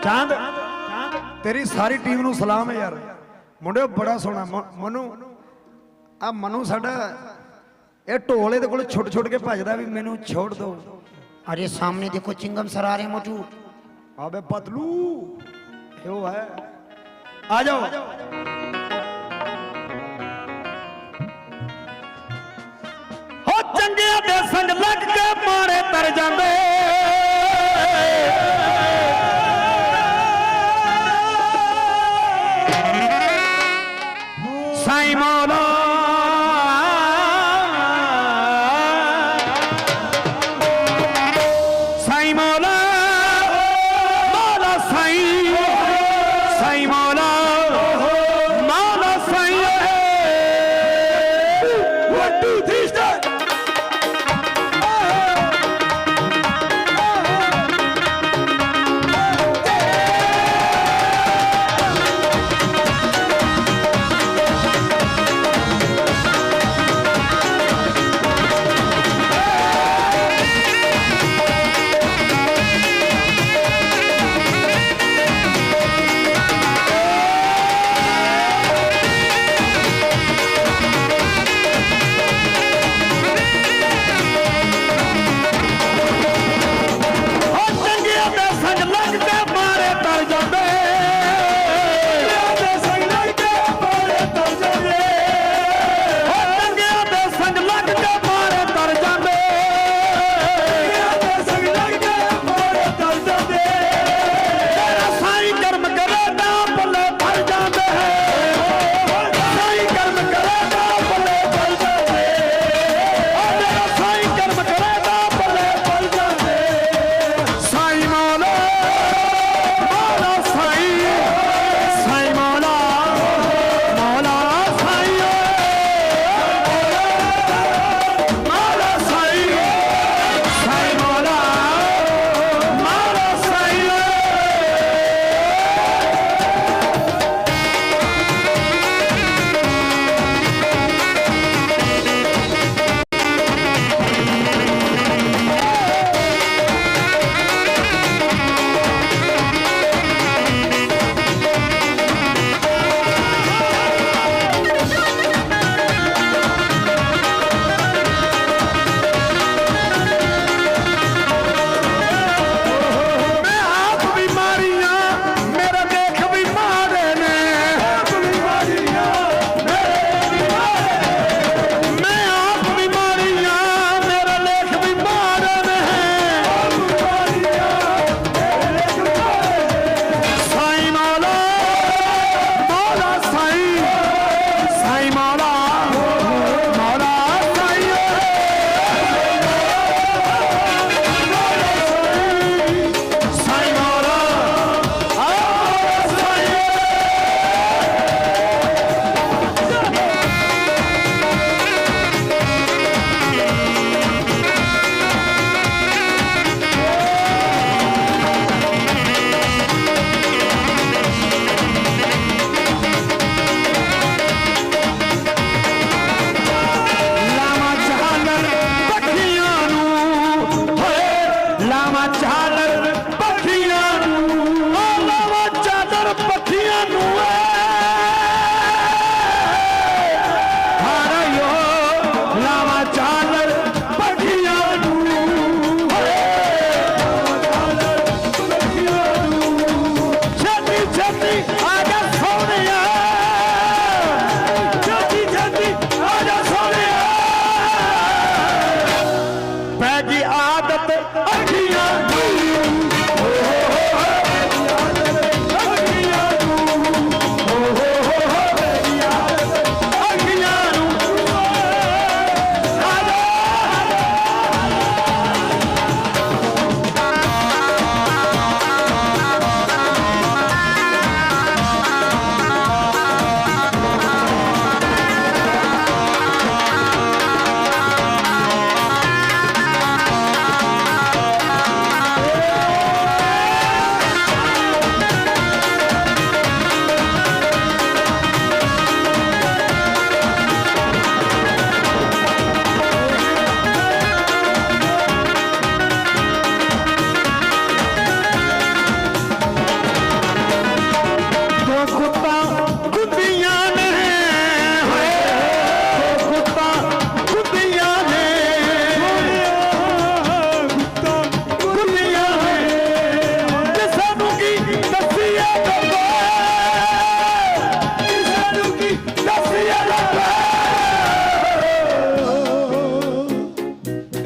ਚਾਂਦ ਤੇਰੀ ਸਾਰੀ ਟੀਮ ਨੂੰ ਸਲਾਮ ਹੈ ਯਾਰ ਮੁੰਡਿਓ ਬੜਾ ਸੋਹਣਾ ਮ- ਮਨੂ ਆ ਮਨੂ ਸਾਡਾ ਇਹ ਢੋਲੇ ਦੇ ਕੋਲ ਛੁੱਟ ਛੁੱਟ ਕੇ ਭੱਜਦਾ ਵੀ ਮੈਨੂੰ ਛੋੜ ਦੋ अरे सामने देखो चिंगम सर आ रहे हैं मोटू ਆਬੇ ਪਤਲੂ ਇਹੋ ਹੈ ਆ ਜਾਓ ਹੋ ਚੰਗਿਆਂ ਦੇ ਸੰਗ ਲੱਗ ਕੇ ਮਾਰੇ ਤਰ ਜਾਂਦੇ ਸਾਈ ਮੌਲਾ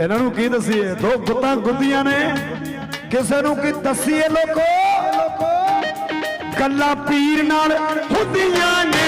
ਇਹਨਾਂ ਨੂੰ ਕੀ ਦਸੀਏ? ਦੋ ਗੁੱਤਾਂ ਗੁੱਦੀਆਂ ਨੇ। ਕਿਸੇ ਨੂੰ ਕੀ ਦਸੀਏ ਲੋਕੋ? ਕੱਲਾ ਪੀਰ ਨਾਲ ਹੁੰਦੀਆਂ ਨੇ।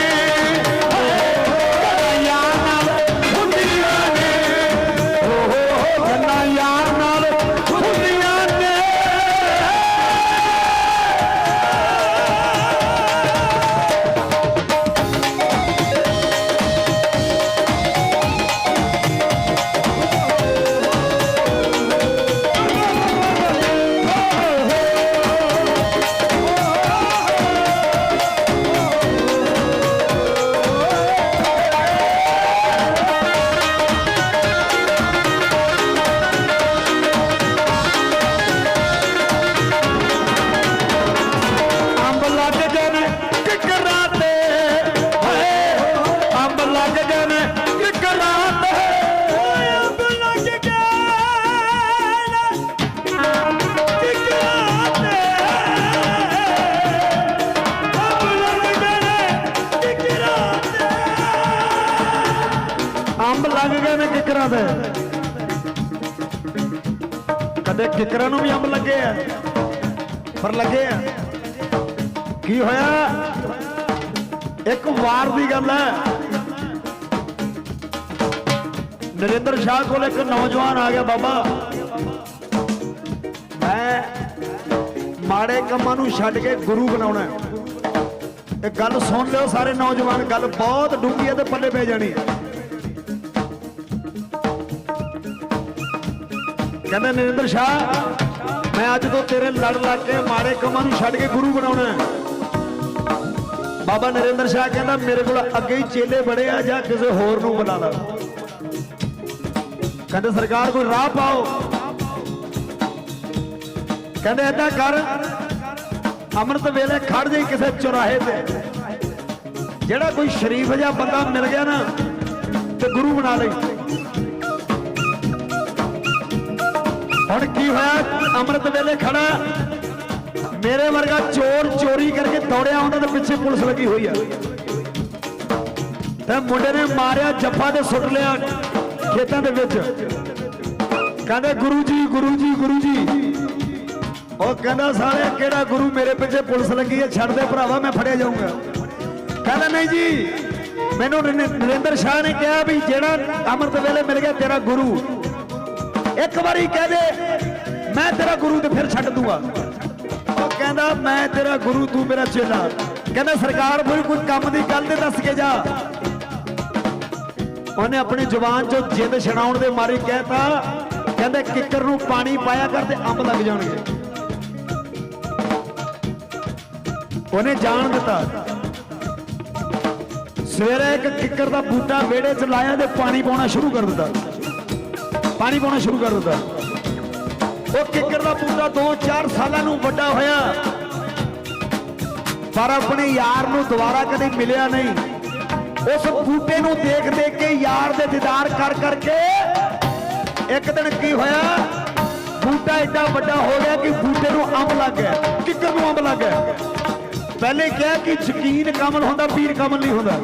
ਗਏ ਨੇ ਕਦੇ ਕਿਕਰਾਂ ਨੂੰ ਵੀ ਅੰਬ ਲੱਗੇ ਆ, ਪਰ ਲੱਗੇ ਆ। ਕੀ ਹੋਇਆ? ਇੱਕ ਵਾਰ ਦੀ ਗੱਲ ਹੈ। ਨਰਿੰਦਰ ਸ਼ਾਹ ਕੋਲ ਇੱਕ ਨੌਜਵਾਨ ਆ ਗਿਆ, ਬਾਬਾ। ਮੈਂ ਮਾੜੇ ਕੰਮਾਂ ਨੂੰ ਛੱਡ ਕੇ ਗੁਰੂ ਬਣਾਉਣਾ ਇਹ ਗੱਲ ਸੁਣ ਲਿਓ ਸਾਰੇ ਨੌਜਵਾਨ, ਗੱਲ ਬਹੁਤ ਡੂੰਘੀ ਹੈ ਤੇ ਪੱਲੇ ਪੈ ਜਾਣੀ ਹੈ। ਕਹਿੰਦਾ, ਨਰਿੰਦਰ ਸ਼ਾਹ, ਮੈਂ ਅੱਜ ਤੋਂ ਤੇਰੇ ਲੜ ਲੱਗ ਕੇ ਮਾੜੇ ਕੰਮਾਂ ਨੂੰ ਛੱਡ ਕੇ ਗੁਰੂ ਬਣਾਉਣਾ ਬਾਬਾ ਨਰਿੰਦਰ ਸ਼ਾਹ ਕਹਿੰਦਾ, ਮੇਰੇ ਕੋਲ ਅੱਗੇ ਹੀ ਚੇਲੇ ਬੜੇ ਆ, ਜਾਂ ਕਿਸੇ ਹੋਰ ਨੂੰ ਬੁਲਾ ਲਾ। ਕਹਿੰਦੇ, ਸਰਕਾਰ ਕੋਈ ਰਾਹ ਪਾਓ। ਕਹਿੰਦੇ, ਏਦਾਂ ਕਰ, ਅੰਮ੍ਰਿਤ ਵੇਲੇ ਖੜ ਜਾਈ ਕਿਸੇ ਚੁਰਾਹੇ ਤੇ। ਜਿਹੜਾ ਕੋਈ ਸ਼ਰੀਫ ਜਿਹਾ ਬੰਦਾ ਮਿਲ ਗਿਆ ਨਾ, ਤੇ ਗੁਰੂ ਬਣਾ ਲਈ। ਹੁਣ ਕੀ ਹੋਇਆ? ਅੰਮ੍ਰਿਤ ਵੇਲੇ ਖੜਾ। ਮੇਰੇ ਵਰਗਾ ਚੋਰ ਚੋਰੀ ਕਰਕੇ ਦੌੜਿਆ ਉਹਨਾਂ ਦੇ ਪਿੱਛੇ ਪੁਲਿਸ ਲੱਗੀ ਹੋਈ ਆ। ਤੇ ਮੁੰਡੇ ਨੇ ਮਾਰਿਆ, ਜੱਫਾ ਤੇ ਸੁੱਟ ਲਿਆ ਖੇਤਾਂ ਦੇ ਵਿੱਚ। ਕਹਿੰਦੇ ਗੁਰੂ ਜੀ ਗੁਰੂ ਜੀ ਗੁਰੂ ਜੀ ਉਹ ਕਹਿੰਦਾ, ਸਾਲਿਆ, ਕਿਹੜਾ ਗੁਰੂ ਮੇਰੇ ਪਿੱਛੇ ਪੁਲਿਸ ਲੱਗੀ ਹੈ ਛੱਡ ਦੇ ਭਰਾਵਾ, ਮੈਂ ਫੜਿਆ ਜਾਊਂਗਾ। ਕਹਿੰਦਾ, ਨਹੀਂ ਜੀ, ਮੈਨੂੰ ਨਰਿੰਦਰ ਸ਼ਾਹ ਨੇ ਕਿਹਾ ਵੀ ਜਿਹੜਾ ਅੰਮ੍ਰਿਤ ਵੇਲੇ ਮਿਲ ਗਿਆ ਤੇਰਾ ਗੁਰੂ। ਇੱਕ ਵਾਰੀ ਕਹਿ ਦੇ, ਮੈਂ ਤੇਰਾ ਗੁਰੂ ਤੇ ਫਿਰ ਛੱਡ ਦੂੰਗਾ। ਉਹ ਕਹਿੰਦਾ, ਮੈਂ ਤੇਰਾ ਗੁਰੂ, ਤੂੰ ਮੇਰਾ ਚੇਲਾ। ਕਹਿੰਦਾ, ਸਰਕਾਰ ਕੋਈ ਕੋਈ ਕੰਮ ਦੀ ਗੱਲ ਤੇ ਦੱਸ ਕੇ ਜਾ। ਉਹਨੇ ਆਪਣੀ ਜ਼ੁਬਾਨ ਚੋਂ ਜਿੱਦ ਛਡਾਉਣ ਦੇ ਮਾਰੀ ਕਹਿਤਾ, ਕਹਿੰਦੇ, ਕਿੱਕਰ ਨੂੰ ਪਾਣੀ ਪਾਇਆ ਕਰ ਤੇ ਅੰਬ ਲੱਗ ਜਾਣਗੇ। ਉਹਨੇ ਜਾਣ ਦਿੱਤਾ। ਸਵੇਰੇ ਇੱਕ ਕਿੱਕਰ ਦਾ ਬੂਟਾ ਵਿਹੜੇ 'ਚ ਲਾਇਆ ਤੇ ਪਾਣੀ ਪਾਉਣਾ ਸ਼ੁਰੂ ਕਰ ਦਿੱਤਾ। ਪਾਣੀ ਪਾਉਣਾ ਸ਼ੁਰੂ ਕਰ ਦਿੱਤਾ। ਉਹ ਕਿੱਕਰ ਦਾ ਬੂਟਾ 2-4 ਸਾਲਾਂ ਨੂੰ ਵੱਡਾ ਹੋਇਆ। ਪਰ ਆਪਣੇ ਯਾਰ ਨੂੰ ਦੁਬਾਰਾ ਕਦੇ ਮਿਲਿਆ ਨਹੀਂ। ਉਸ ਬੂਟੇ ਨੂੰ ਦੇਖ ਦੇਖ ਕੇ ਯਾਰ ਦੇ ਦੀਦਾਰ ਕਰ ਕਰਕੇ ਇੱਕ ਦਿਨ ਕੀ ਹੋਇਆ? ਬੂਟਾ ਏਡਾ ਵੱਡਾ ਹੋ ਗਿਆ ਕਿ ਬੂਟੇ ਨੂੰ ਅੰਬ ਲੱਗ ਗਿਆ। ਕਿੱਕਰ ਨੂੰ ਅੰਬ ਲੱਗ ਗਿਆ। ਪਹਿਲੇ ਕਿਹਾ ਕਿ ਯਕੀਨ ਕਮਲ ਹੁੰਦਾ, ਪੀਰ ਕਮਲ ਨਹੀਂ ਹੁੰਦਾ।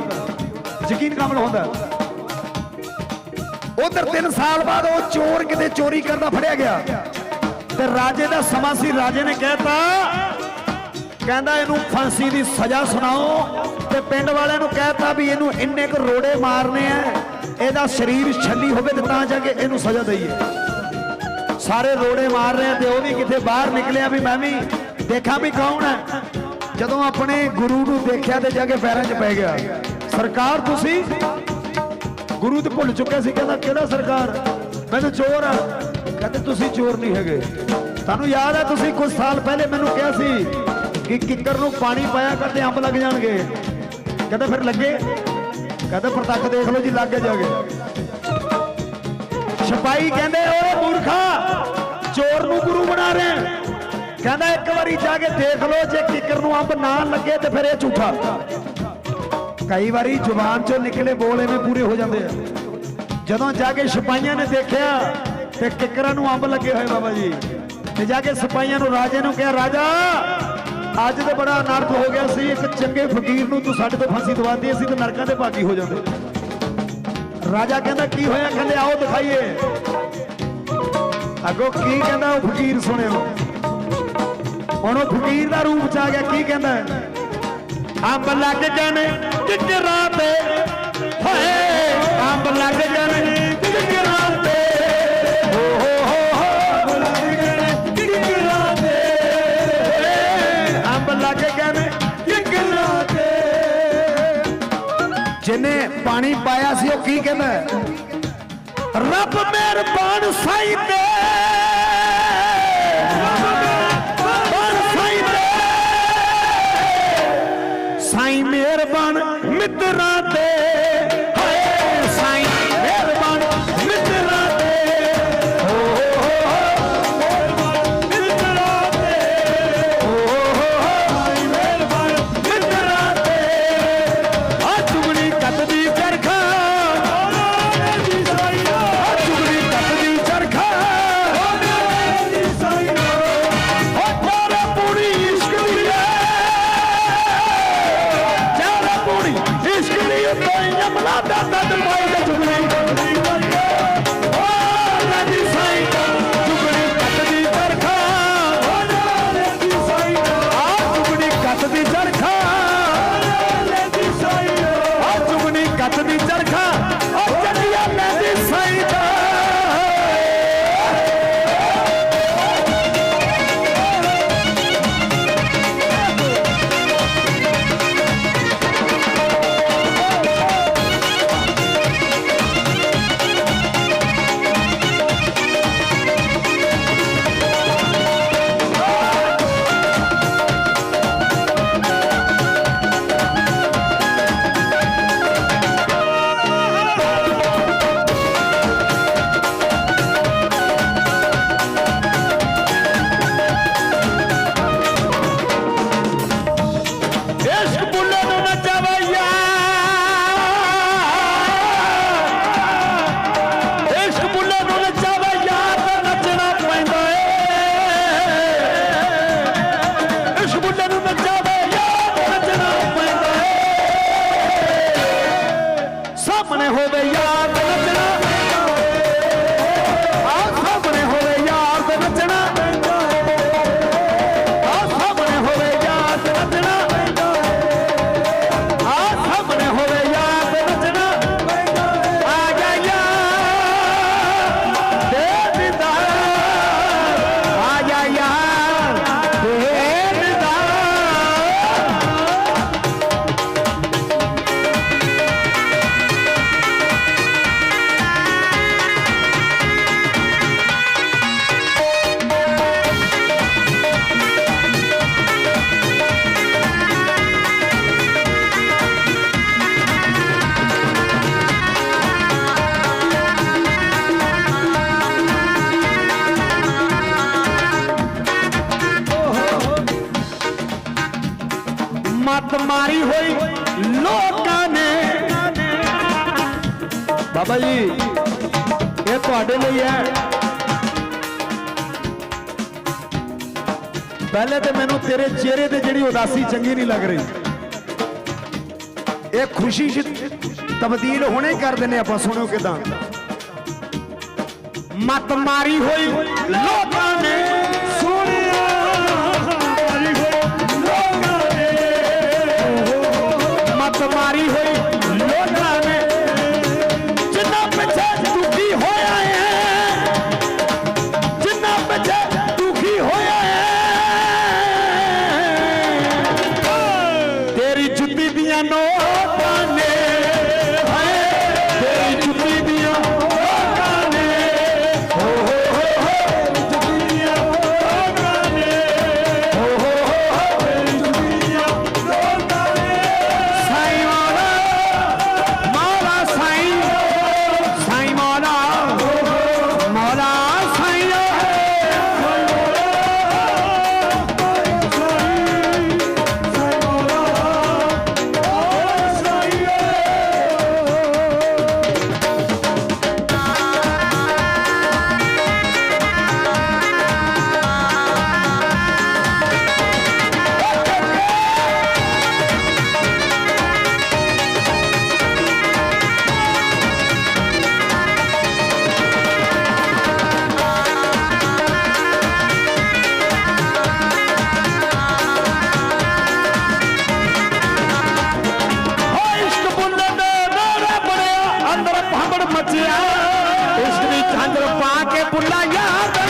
ਯਕੀਨ ਕਮਲ ਹੁੰਦਾ। ਉਧਰ 3 ਸਾਲ ਬਾਅਦ ਉਹ ਚੋਰ ਕਿਤੇ ਚੋਰੀ ਕਰਦਾ ਫੜਿਆ ਗਿਆ। ਤੇ ਰਾਜੇ ਦਾ ਸਮਾਂ ਸੀ, ਰਾਜੇ ਨੇ ਕਹਿਤਾ, ਕਹਿੰਦਾ ਇਹਨੂੰ ਫਾਂਸੀ ਦੀ ਸਜ਼ਾ ਸੁਣਾਓ। ਤੇ ਪਿੰਡ ਵਾਲਿਆਂ ਨੂੰ ਕਹਿਤਾ ਵੀ ਇਹਨੂੰ ਇੰਨੇ ਕੁ ਰੋੜੇ ਮਾਰਨੇ ਆ, ਇਹਦਾ ਸਰੀਰ ਛੱਲੀ ਹੋਵੇ ਤੇ ਤਾਂ ਜਾ ਕੇ ਇਹਨੂੰ ਸਜ਼ਾ ਦਈਏ। ਸਾਰੇ ਰੋੜੇ ਮਾਰ ਰਹੇ ਆ ਤੇ ਉਹ ਵੀ ਕਿਤੇ ਬਾਹਰ ਨਿਕਲਿਆ ਵੀ ਮੈਂ ਵੀ ਦੇਖਾਂ ਵੀ ਕੌਣ ਹੈ ਜਦੋਂ ਆਪਣੇ ਗੁਰੂ ਨੂੰ ਦੇਖਿਆ ਤੇ ਜਾ ਕੇ ਪੈਰਾਂ 'ਚ ਪੈ ਗਿਆ। ਸਰਕਾਰ ਤੁਸੀਂ? ਗੁਰੂ ਤੇ ਭੁੱਲ ਚੁੱਕੇ ਸੀ, ਕਹਿੰਦਾ, ਕਿਹੜਾ ਸਰਕਾਰ? ਮੈਂ ਤਾਂ ਚੋਰ ਆ। ਕਹਿੰਦੇ, ਤੁਸੀਂ ਚੋਰ ਨਹੀਂ ਹੈਗੇ। ਤੁਹਾਨੂੰ ਯਾਦ ਹੈ, ਤੁਸੀਂ ਕੁਝ ਸਾਲ ਪਹਿਲੇ ਮੈਨੂੰ ਕਿਹਾ ਸੀ ਕਿ ਕਿੱਕਰ ਨੂੰ ਪਾਣੀ ਪਾਇਆ ਕਰਦੇ ਅੰਬ ਲੱਗ ਜਾਣਗੇ। ਕਹਿੰਦਾ, ਫਿਰ ਲੱਗੇ? ਕਹਿੰਦਾ, ਪ੍ਰਤੱਖ ਦੇਖ ਲਓ ਜੀ, ਲੱਗ ਗਏ ਜਾ ਕੇ ਕਹਿੰਦੇ, ਓਏ ਮੂਰਖਾ, ਚੋਰ ਨੂੰ ਗੁਰੂ ਬਣਾ ਰਿਹਾ ਕਹਿੰਦਾ, ਇੱਕ ਵਾਰੀ ਜਾ ਕੇ ਦੇਖ ਲਓ, ਜੇ ਕਿੱਕਰ ਨੂੰ ਅੰਬ ਨਾ ਲੱਗੇ ਤੇ ਫਿਰ ਇਹ ਝੂਠਾ। ਕਈ ਵਾਰੀ ਜ਼ੁਬਾਨ ਚੋਂ ਨਿਕਲੇ ਬੋਲ ਐਵੇਂ ਪੂਰੇ ਹੋ ਜਾਂਦੇ ਆ। ਜਦੋਂ ਜਾ ਕੇ ਸਿਪਾਹੀਆਂ ਨੇ ਦੇਖਿਆ, ਤੇ ਕਿਕਰਾਂ ਨੂੰ ਅੰਬ ਲੱਗੇ ਹੋਏ ਬਾਬਾ ਜੀ। ਤੇ ਜਾ ਕੇ ਸਿਪਾਹੀਆਂ ਨੂੰ ਰਾਜੇ ਨੂੰ ਕਿਹਾ, ਰਾਜਾ, ਅੱਜ ਤੇ ਬੜਾ ਅਨਰਥ ਹੋ ਗਿਆ ਸੀ, ਇੱਕ ਚੰਗੇ ਫਕੀਰ ਨੂੰ ਤੂੰ ਸਾਡੇ ਤੋਂ ਫਾਂਸੀ ਦਵਾਤੀ ਅਸੀਂ ਤੇ ਨਰਕਾਂ ਦੇ ਭਾਗੀ ਹੋ ਜਾਂਦੇ। ਰਾਜਾ ਕਹਿੰਦਾ, ਕੀ ਹੋਇਆ? ਕਹਿੰਦੇ, ਆਓ ਦਿਖਾਈਏ। ਅੱਗੋ ਕੀ ਕਹਿੰਦਾ ਉਹ ਫਕੀਰ ਸੁਣਿਓ। ਹੁਣ ਉਹ ਫਕੀਰ ਦਾ ਰੂਪ ਚ ਆ ਗਿਆ, ਕੀ ਕਹਿੰਦਾ? ਅੰਬ ਲੱਗ ਜਾਣੇ ਕਿਚਰਾ ਤੇ ਹੋਏ ਅੰਬ ਲੱਗ ਜਾਣੇ ਅੰਬ ਲੱਗ ਜਾਣ ਕਿਚਰਾ ਜਿਨੇ ਪਾਣੀ ਪਾਇਆ ਸੀ, ਉਹ ਕੀ ਕਹਿੰਦਾ? ਰੱਬ ਮਿਹਰਬਾਨ ਸਾਈ ਤੇ। ਪਹਿਲੇ ਤੇ ਮੈਨੂੰ ਤੇਰੇ ਚਿਹਰੇ ਤੇ ਜਿਹੜੀ ਉਦਾਸੀ ਚੰਗੀ ਨਹੀਂ ਲੱਗ ਰਹੀ। ਇਹ ਖੁਸ਼ੀ ਚ ਤਬਦੀਲ ਹੋਣੇ ਕਰ ਦਿੰਨੇ ਆਪਾਂ ਸੁਣੋ ਕਿਦਾਂ। ਮਤ ਮਾਰੀ ਹੋਈ ਲੋਕਾਂ ਨੇ। ਬੱਚਿਆ ਇਸ ਵਿੱਚ ਚੰਦਰ ਪਾ ਕੇ ਬੁਲਾਇਆ